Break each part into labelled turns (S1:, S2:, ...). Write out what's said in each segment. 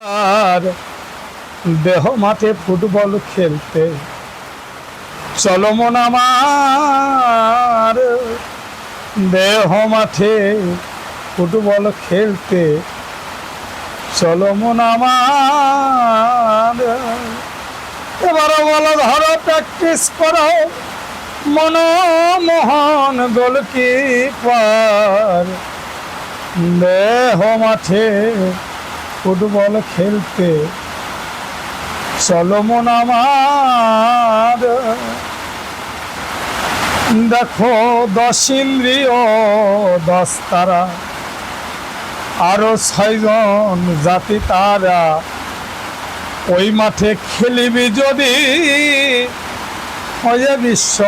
S1: আর দেহ মাঠে ফুটবল খেলতে। চলো মন আমার। দেহ মাঠে ফুটবল খেলতে। চলো মন আমার। এবারও বলো ধরো প্র্যাকটিস করো। মনমোহন গোলকিপার। দেহ মাঠে ফুটবল খেলতে। চলো মন আমার। দেখো দশ ইন্দ্রিয়, দশ তারা। আরও ছয়জন জাতি তারা। ওই মাঠে খেলিবি যদি হয়ে বিশ্ব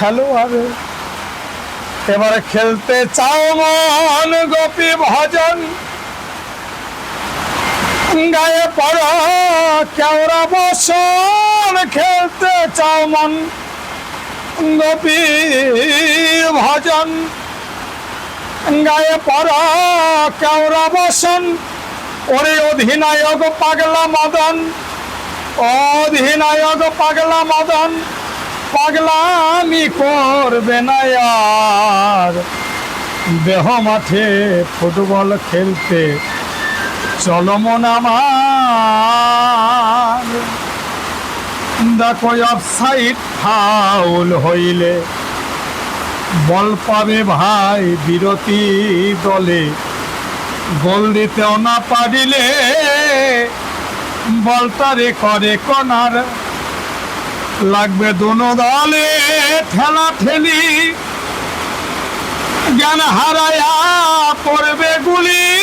S1: খেলোয়াড়। এবারে খেলতে চাও মন গোপী ভজন। গায়ে পড়, কেওড়া বসন খেলতে চাও মন। ভজন গায়ে পড়, কেওড়া বসন। ওরে অধিনায়ক পাগলা মদন, অধিনায়ক পাগলা মদন, পাগলামি করবে না আর। দেহ মাঠে ফুটবল খেলতে চলো মন আমার। দেখো অফসাইড ফাউল হইলে। বল পাবে ভাই বিরতি দলে। গোল দিতেও না পারিলে বলটারে করে কনার লাগবে দুনো দলে ঠেলা ঠেলি জ্ঞান হারায়া পড়বে গুলি।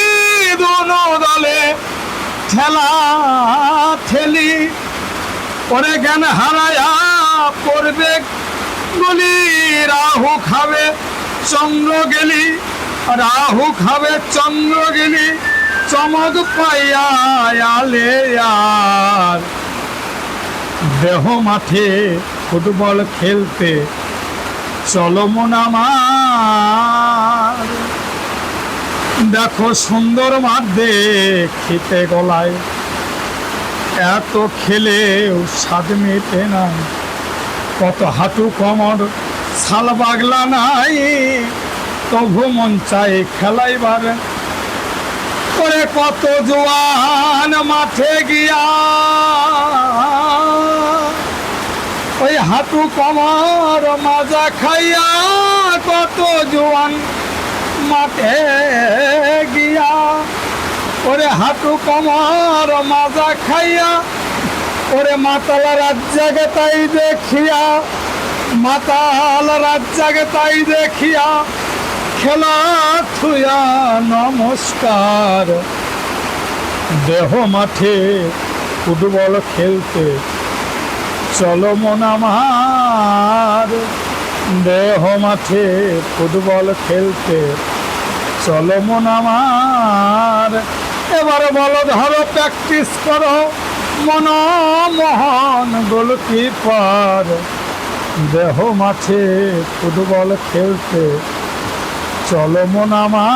S1: ঠেলা ঠেলি পরে জ্ঞান হারায়া পড়বে গুলি রাহু খাবে, চন্দ্র গেলি, রাহু খাবে, চন্দ্র গেলি, চমক আলে আর। দেহ মাঠে ফুটবল খেলতে, চলো মন আমার। দেখো সুন্দর মাঠ দেখিতে গলায়। এত খেলেও স্বাদ মেটে না কত হাঁটু কমর শাল বাগলা নাই। তবু মন চাই খেলাইবার। করে কত জোয়ান মাঠে গিয়া। ওই হাঁটু কমর মাজা খাইয়া কত জোয়ান মাঠে হাঁটু কমর মাজা খাইয়া, ওরে মাতালা রাজ্জাকে তাই দেখিয়া, মাতাল রাজ্জাকে তাই দেখিয়া, খেলা থুয়া নমস্কার। দেহ মাঠে ফুটবল খেলতে, চলো মন আমার। দেহ মাঠে ফুটবল খেলতে, চলো মন আমার। এবার বলো ধরো প্র্যাকটিস করো। মন মোহন গোলকিপার। দেহ মাঠে ফুটবল খেলতে চলো মন আমার।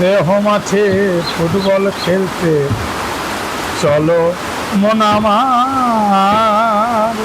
S1: দেহ মাঠে ফুটবল খেলতে চলো মন আমার।